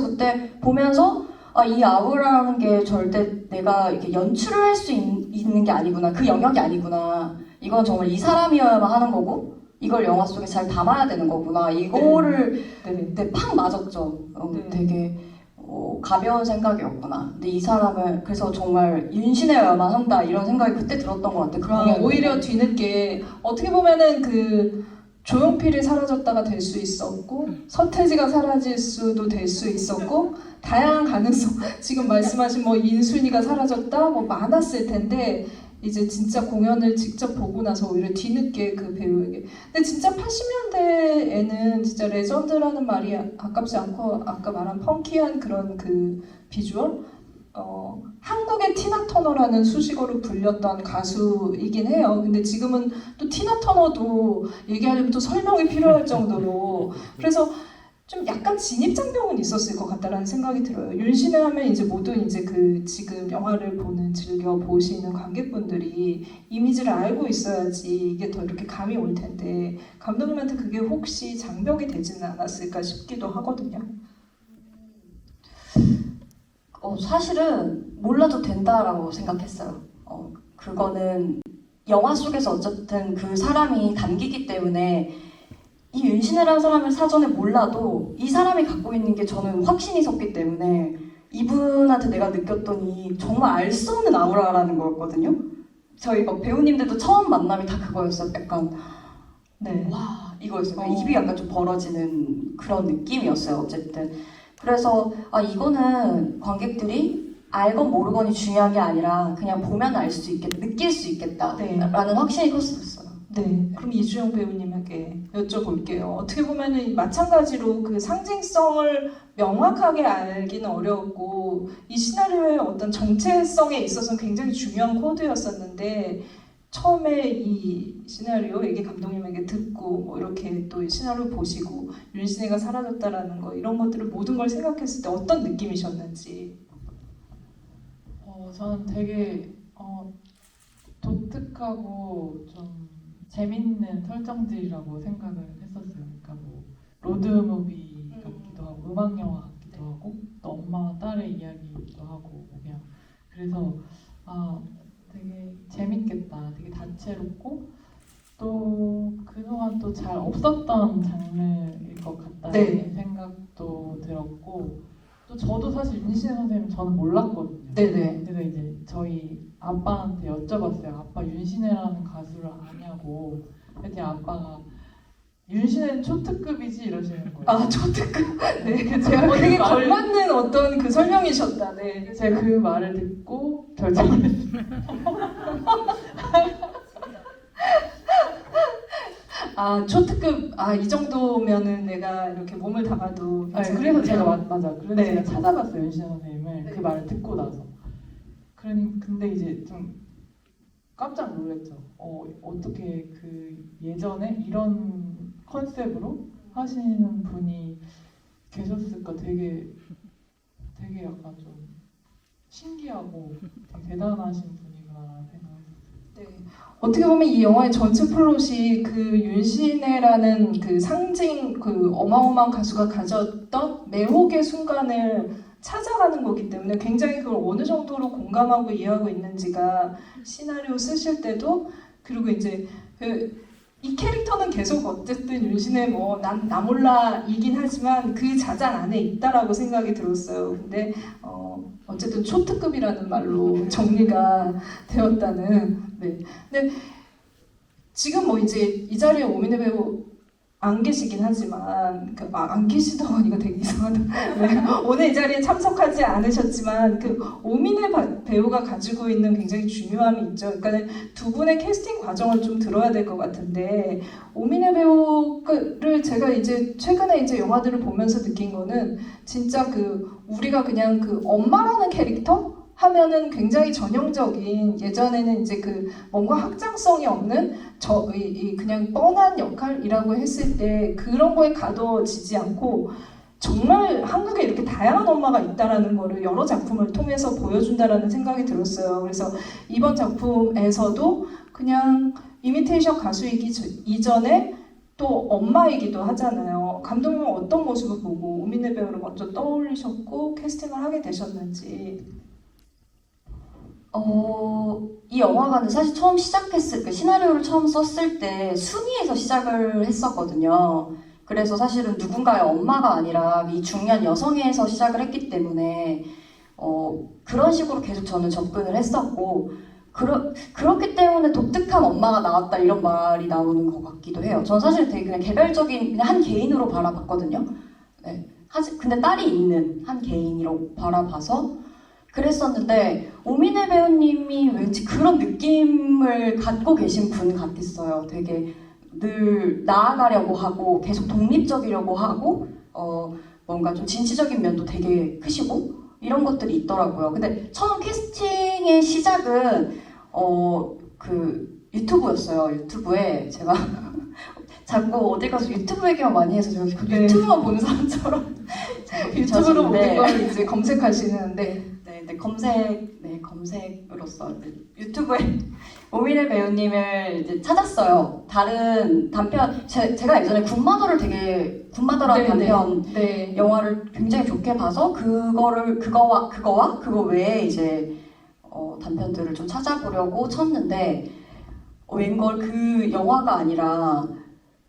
그래서 그때 보면서 아, 이 아우라라는 게 절대 내가 이렇게 연출을 할 수 있는 게 아니구나. 그 영역이 아니구나. 이건 정말 이 사람이어야만 하는 거고 이걸 영화 속에 잘 담아야 되는 거구나. 이거를 네. 그때 팍 맞았죠. 어, 네. 되게 어, 가벼운 생각이었구나. 근데 이 사람을 그래서 정말 윤신해야만 한다 이런 생각이 그때 들었던 것 같아. 그 아, 공연 오히려 뒤늦게 어떻게 보면은 그 조용필이 사라졌다가 될 수 있었고 서태지가 사라질 수도 될 수 있었고 다양한 가능성 지금 말씀하신 뭐 인순이가 사라졌다 뭐 많았을 텐데 이제 진짜 공연을 직접 보고 나서 오히려 뒤늦게 그 배우에게. 근데 진짜 80년대에는 진짜 레전드라는 말이 아깝지 않고 아까 말한 펑키한 그런 그 비주얼 어, 한국의 티나 터너라는 수식어로 불렸던 가수이긴 해요. 근데 지금은 또 티나 터너도 얘기하려면 또 설명이 필요할 정도로 그래서 좀 약간 진입장벽은 있었을 것 같다라는 생각이 들어요. 윤신을 하면 이제 모든 이제 그 지금 영화를 보는 즐겨 보시는 관객분들이 이미지를 알고 있어야지 이게 더 이렇게 감이 올 텐데 감독님한테 그게 혹시 장벽이 되지는 않았을까 싶기도 하거든요. 어, 사실은 몰라도 된다라고 생각했어요. 어, 그거는 영화 속에서 어쨌든 그 사람이 담기기 때문에 이 윤신혜라는 사람을 사전에 몰라도 이 사람이 갖고 있는 게 저는 확신이 섰기 때문에 이분한테 내가 느꼈던 이 정말 알 수 없는 아우라라는 거였거든요. 저희 막 배우님들도 처음 만남이 다 그거였어요. 약간 네. 와 이거였어요. 어. 입이 약간 좀 벌어지는 그런 느낌이었어요. 어쨌든 그래서 아 이거는 관객들이 알건 모르건이 중요한 게 아니라 그냥 보면 알 수 있겠, 느낄 수 있겠다라는 네. 확신이 컸었어요. 네, 그럼 이주영 배우님에게 여쭤볼게요. 어떻게 보면은 마찬가지로 그 상징성을 명확하게 알기는 어려웠고 이 시나리오의 어떤 정체성에 있어서는 굉장히 중요한 코드였었는데 처음에 이 시나리오 얘기 감독님에게 듣고 뭐 이렇게 또이 시나리오 보시고 윤신이가 사라졌다라는 거 이런 것들을 모든 걸 생각했을 때 어떤 느낌이셨는지 어, 저는 되게 어, 독특하고 좀 재밌는 설정들이라고 생각을 했었어요. 그러니까 뭐 로드무비 같기도 하고 음악 영화 같기도 하고 또 엄마와 딸의 이야기이기도 하고 뭐 그냥 그래서 아. 되게 다채롭고 또 그동안 또 잘 없었던 장르일 것 같다는 네. 생각도 들었고 또 저도 사실 윤신 선생님 저는 몰랐거든요. 네네. 그래서 이제 저희 아빠한테 여쭤봤어요. 아빠 윤신혜라는 가수를 아냐고. 그랬더니 아빠가 윤신혜는 초특급이지 이러시는 거예요. 아 초특급 네, 그 제가 어, 그 되게 말을- 걸맞는 어떤 그 설명이셨다. 네. 제가 그 말을 듣고 결정했어요. 아 초특급 아 이 정도면은 내가 이렇게 몸을 담아도 괜찮겠네요. 그래서 제가 맞, 맞아. 그래서 네. 제가 찾아봤어요 윤신혜 선생님을 네. 그 말을 듣고 나서. 그러니 근데 이제 좀 깜짝 놀랐죠. 어 어떻게 그 예전에 이런 컨셉으로 하시는 분이 계셨을까 되게 되게 약간 좀 신기하고 대단하신 분이구나라는 생각을 네. 어떻게 보면 이 영화의 전체 플롯이 그 윤신혜라는 그 상징 그 어마어마한 가수가 가졌던 매혹의 순간을 찾아가는 거기 때문에 굉장히 그걸 어느 정도로 공감하고 이해하고 있는지가 시나리오 쓰실 때도 그리고 이제 그 이 캐릭터는 계속 어쨌든 윤신혜 뭐난 나몰라이긴 하지만 그 자장 안에 있다라고 생각이 들었어요. 근데 어 어쨌든 초특급이라는 말로 정리가 되었다는 네. 근데 지금 뭐 이제 이 자리에 오민혜 배우 안 계시긴 하지만 그, 아, 안 계시다고 하니까 되게 이상하다. 네. 오늘 이 자리에 참석하지 않으셨지만 그 오민혜 바- 배우가 가지고 있는 굉장히 중요함이 있죠. 그러니까 두 분의 캐스팅 과정을 좀 들어야 될 것 같은데 오민혜 배우를 제가 이제 최근에 이제 영화들을 보면서 느낀 거는 진짜 그 우리가 그냥 그 엄마라는 캐릭터 하면은 굉장히 전형적인 예전에는 이제 그 뭔가 확장성이 없는 저 이, 이 그냥 뻔한 역할이라고 했을 때 그런 거에 가둬지지 않고 정말 한국에 이렇게 다양한 엄마가 있다라는 거를 여러 작품을 통해서 보여준다라는 생각이 들었어요. 그래서 이번 작품에서도 그냥 이미테이션 가수이기 저- 이전에 또 엄마이기도 하잖아요. 감독님은 어떤 모습을 보고 오민혜 배우를 먼저 떠올리셨고 캐스팅을 하게 되셨는지 어, 이 영화관은 사실 처음 시작했을 그 시나리오를 처음 썼을 때 순위에서 시작을 했었거든요. 그래서 사실은 누군가의 엄마가 아니라 이 중년 여성에서 시작을 했기 때문에 어, 그런 식으로 계속 저는 접근을 했었고 그러, 그렇기 때문에 독특한 엄마가 나왔다 이런 말이 나오는 것 같기도 해요. 저는 사실 되게 그냥 개별적인 그냥 한 개인으로 바라봤거든요. 네. 하지, 근데 딸이 있는 한 개인으로 바라봐서 그랬었는데 오민혜 배우님이 왠지 그런 느낌을 갖고 계신 분 같았어요. 되게 늘 나아가려고 하고 계속 독립적이려고 하고 어 뭔가 좀 진취적인 면도 되게 크시고 이런 것들이 있더라고요. 근데 처음 캐스팅의 시작은 어 그 유튜브였어요. 유튜브에 제가 자꾸 어디 가서 유튜브 얘기만 많이 해서 제가 그 네. 유튜브만 보는 사람처럼 유튜브로 모든 네. 걸 이제 검색하시는데 네, 네 검색, 네 검색으로서 유튜브에 오미래 배우님을 이제 찾았어요. 다른 단편, 제, 제가 예전에 군마더를 되게 군마더라는 네, 네. 단편 네 영화를 굉장히 좋게 봐서 그거를 그거와 그거와 그거 외에 이제 어, 단편들을 좀 찾아보려고 쳤는데 어, 웬걸 그 영화가 아니라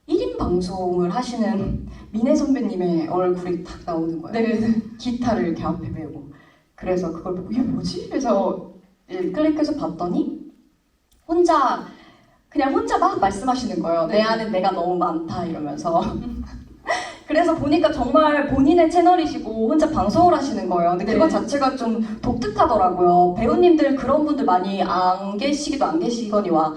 1인 방송을 하시는 민혜 선배님의 얼굴이 딱 나오는 거예요. 네. 기타를 이렇게 앞에 메고 그래서 그걸 보고 이게 뭐지? 그래서 예, 클릭해서 봤더니 혼자 그냥 혼자 막 말씀하시는 거예요. 내 네. 안에 내가 너무 많다 이러면서 그래서 보니까 정말 본인의 채널이시고 혼자 방송을 하시는 거예요. 근데 네. 그거 자체가 좀 독특하더라고요. 배우님들 그런 분들 많이 안 계시기도 안 계시거니와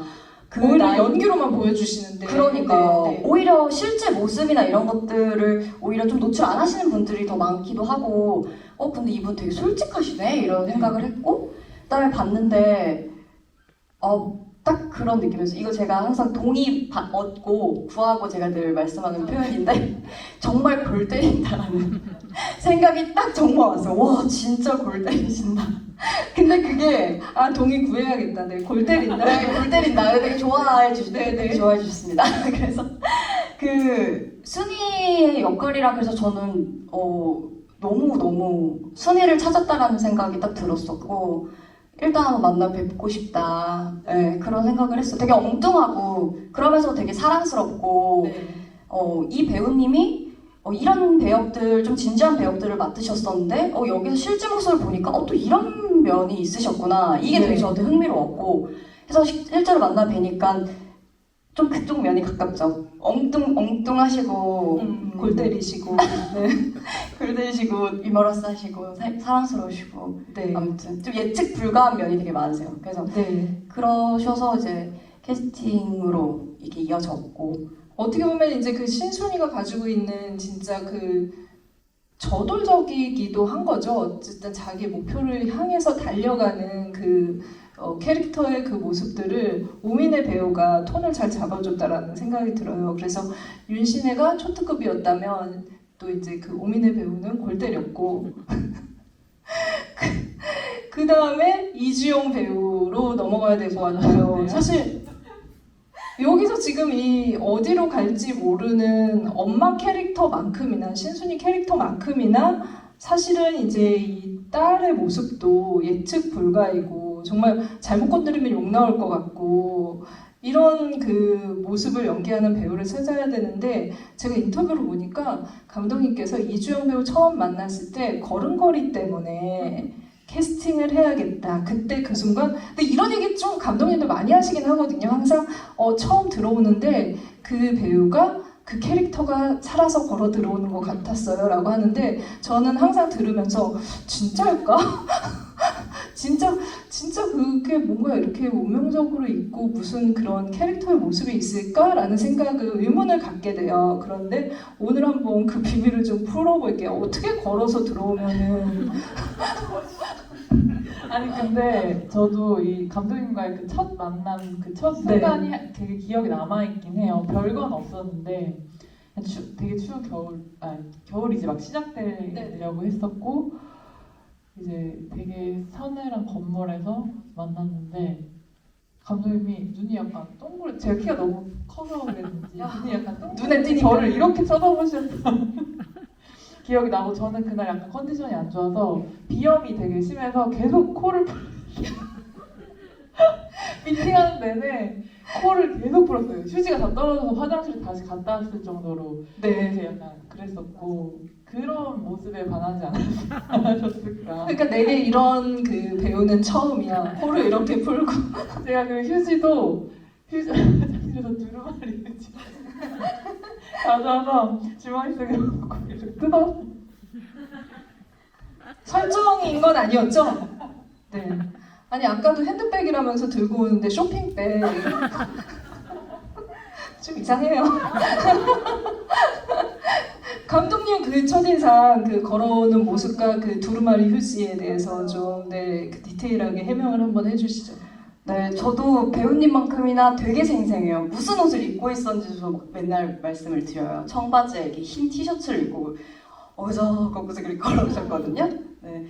그 오히려 나이- 연기로만 보여주시는데 그러니까 네, 네. 오히려 실제 모습이나 이런 것들을 오히려 좀 노출 안 하시는 분들이 더 많기도 하고 어 근데 이분 되게 솔직하시네? 이런 생각을 했고 그다음에 봤는데 어 딱 그런 느낌이었어요. 이거 제가 항상 동의 받- 얻고 구하고 제가 늘 말씀하는 표현인데 정말 골 때린다라는 생각이 딱 정말 왔어요. 와 진짜 골 때리신다. 근데 그게 아 동의 구해야겠다 네 골 때린다 네, 골 때린다. 되게 좋아해 주시, 네, 네. 되게 좋아해 주셨습니다. 그래서 그 순이의 역할이라 그래서 저는 어 너무 너무 순이를 찾았다라는 생각이 딱 들었었고 일단 한번 만나 뵙고 싶다. 네, 그런 생각을 했어. 요 되게 엉뚱하고 그러면서 되게 사랑스럽고 네. 어, 이 배우님이 어, 이런 배역들 좀 진지한 배역들을 맡으셨었는데 어, 여기서 실제 모습을 보니까 어, 또 이런 면이 있으셨구나 이게 네. 되게 저한테 흥미로웠고 그래서 시- 실제로 만나 뵈니까 좀 그쪽 면이 가깝죠 엉뚱 엉뚱하시고 음, 골 때리시고 네. 글들이시고 유머러스 하시고 사, 사랑스러우시고 네. 아무튼 좀 예측 불가한 면이 되게 많으세요 그래서 네. 그러셔서 이제 캐스팅으로 이게 이어졌고 어떻게 보면 이제 그 신순이가 가지고 있는 진짜 그 저돌적이기도 한 거죠. 어쨌든 자기 목표를 향해서 달려가는 그 어, 캐릭터의 그 모습들을 오민의 배우가 톤을 잘 잡아줬다라는 생각이 들어요. 그래서 윤신혜가 초특급이었다면 또 이제 그 오민의 배우는 골 때렸고 그 다음에 이주용 배우로 넘어가야 될 것 같아요. 사실 여기서 지금 이 어디로 갈지 모르는 엄마 캐릭터만큼이나 신순이 캐릭터만큼이나 사실은 이제 이 딸의 모습도 예측 불가이고 정말 잘못 건드리면 욕 나올 것 같고 이런 그 모습을 연기하는 배우를 찾아야 되는데 제가 인터뷰를 보니까 감독님께서 이주영 배우 처음 만났을 때 걸음걸이 때문에 캐스팅을 해야겠다. 그때 그 순간. 근데 이런 얘기 좀 감독님도 많이 하시긴 하거든요. 항상 어, 처음 들어오는데 그 배우가 그 캐릭터가 살아서 걸어 들어오는 것 같았어요 라고 하는데 저는 항상 들으면서 진짜일까? 진짜 진짜 그게 뭔가 이렇게 운명적으로 있고 무슨 그런 캐릭터의 모습이 있을까라는 생각을 의문을 갖게 돼요. 그런데 오늘 한번 그 비밀을 좀 풀어볼게요. 어떻게 걸어서 들어오면은 아니 근데 저도 이 감독님과의 그 첫 만남 그첫 네. 순간이 되게 기억에 남아 있긴 해요. 별건 없었는데 추, 되게 추운 겨울 아 겨울이 이제 막 시작되려고 했었고 이제 되게 서늘한 건물에서 만났는데 감독님이 눈이 약간 동그랗 제가 키가 너무 커서 그랬는지 눈이 약간 동그랗 눈에 띄니까. 저를 이렇게 쳐다보셨어요. 기억이 나고 저는 그날 약간 컨디션이 안 좋아서 비염이 되게 심해서 계속 코를 풀 미팅하는 내내 코를 계속 풀었어요. 휴지가 다 떨어져서 화장실 다시 갔다 왔을 정도로 네. 약간 그랬었고 그런 모습에 반하지 않았을까. 그러니까 내게 이런 그 배우는 처음이야. 코를 이렇게 풀고. 제가 그 휴지도 휴지 화장실에서 두루마리 휴지 가져와서 주머니 속에 넣고 이렇게 뜯어 설정인 건 아니었죠? 네. 아니 아까도 핸드백이라면서 들고 오는데 쇼핑백. 좀 이상해요. 감독님 그 첫인상 그 걸어오는 모습과 그 두루마리 휴지에 대해서 좀 네, 그 디테일하게 해명을 한번 해주시죠. 네, 저도 배우님만큼이나 되게 생생해요. 무슨 옷을 입고 있었는지도 막 맨날 말씀을 드려요. 청바지에 이렇게 흰 티셔츠를 입고 어서 거기서 그렇게 걸어오셨거든요. 네.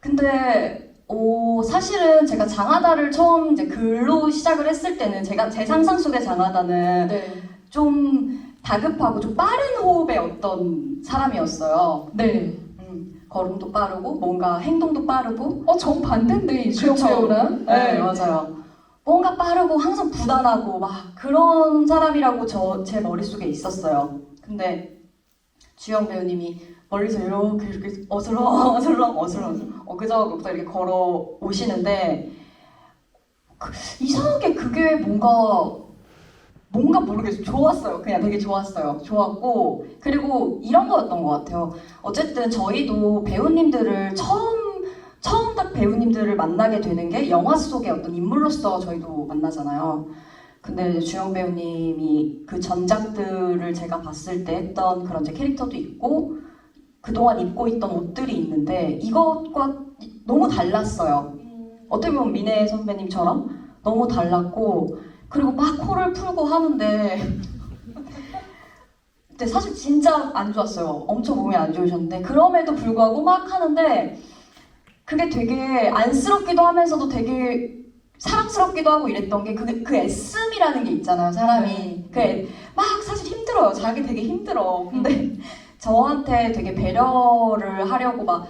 근데 어, 사실은 제가 장하다를 처음 이제 글로 시작을 했을 때는 제가 제 상상 속의 장하다는 네. 좀 다급하고 좀 빠른 호흡의 어떤 사람이었어요. 네. 음, 걸음도 빠르고 뭔가 행동도 빠르고 어, 정 반대인데 이주영 그쵸. 배우랑. 네, 맞아요. 뭔가 빠르고 항상 부단하고 막 그런 사람이라고 저 제 머릿속에 있었어요. 근데 주영 배우님이 멀리서 이렇게 이렇게 어슬렁 어슬렁 어슬렁 어그저그부터 이렇게 걸어 오시는데 그, 이상하게 그게 뭔가 뭔가 모르겠어요. 좋았어요. 그냥 되게 좋았어요. 좋았고 그리고 이런 거였던 것 같아요. 어쨌든 저희도 배우님들을 처음 처음 딱 배우님들을 만나게 되는 게 영화 속의 어떤 인물로서 저희도 만나잖아요. 근데 주영 배우님이 그 전작들을 제가 봤을 때 했던 그런 이제 캐릭터도 있고 그동안 입고 있던 옷들이 있는데 이것과 너무 달랐어요. 어떻게 보면 미네 선배님처럼 너무 달랐고 그리고 막 코를 풀고 하는데 근데 사실 진짜 안 좋았어요. 엄청 몸이 안 좋으셨는데 그럼에도 불구하고 막 하는데 그게 되게 안쓰럽기도 하면서도 되게 사랑스럽기도 하고 이랬던 게 그 그 애씀이라는 게 있잖아요. 사람이 그막 사실 힘들어요. 자기 되게 힘들어. 근데 저한테 되게 배려를 하려고 막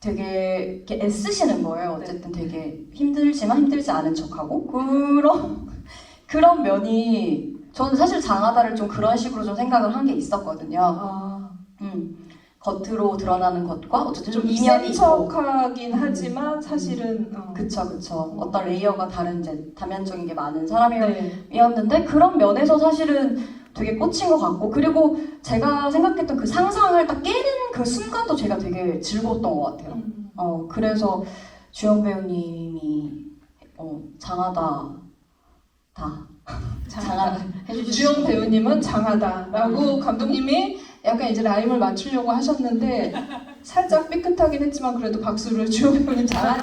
되게 이렇게 애쓰시는 거예요. 어쨌든 되게 힘들지만 힘들지 않은 척하고 그런 그런 면이 저는 사실 장하다를 좀 그런 식으로 좀 생각을 한 게 있었거든요. 아, 음, 겉으로 드러나는 것과 어쨌든 좀 있고 센척하긴 하지만 사실은 어. 그쵸 그쵸 어떤 레이어가 다른 이제 다면적인 게 많은 사람이었는데 네. 그런 면에서 사실은 되게 꽂힌 것 같고 그리고 제가 생각했던 그 상상을 딱 깨는 그 순간도 제가 되게 즐거웠던 것 같아요. 음. 어 그래서 주영 배우님이 어 장하다 다 장하다 해주시죠. 주영 배우님은 장하다라고 감독님이 약간 이제 라임을 맞추려고 하셨는데 살짝 삐끗하긴 했지만 그래도 박수를 주영 배우님 장하다.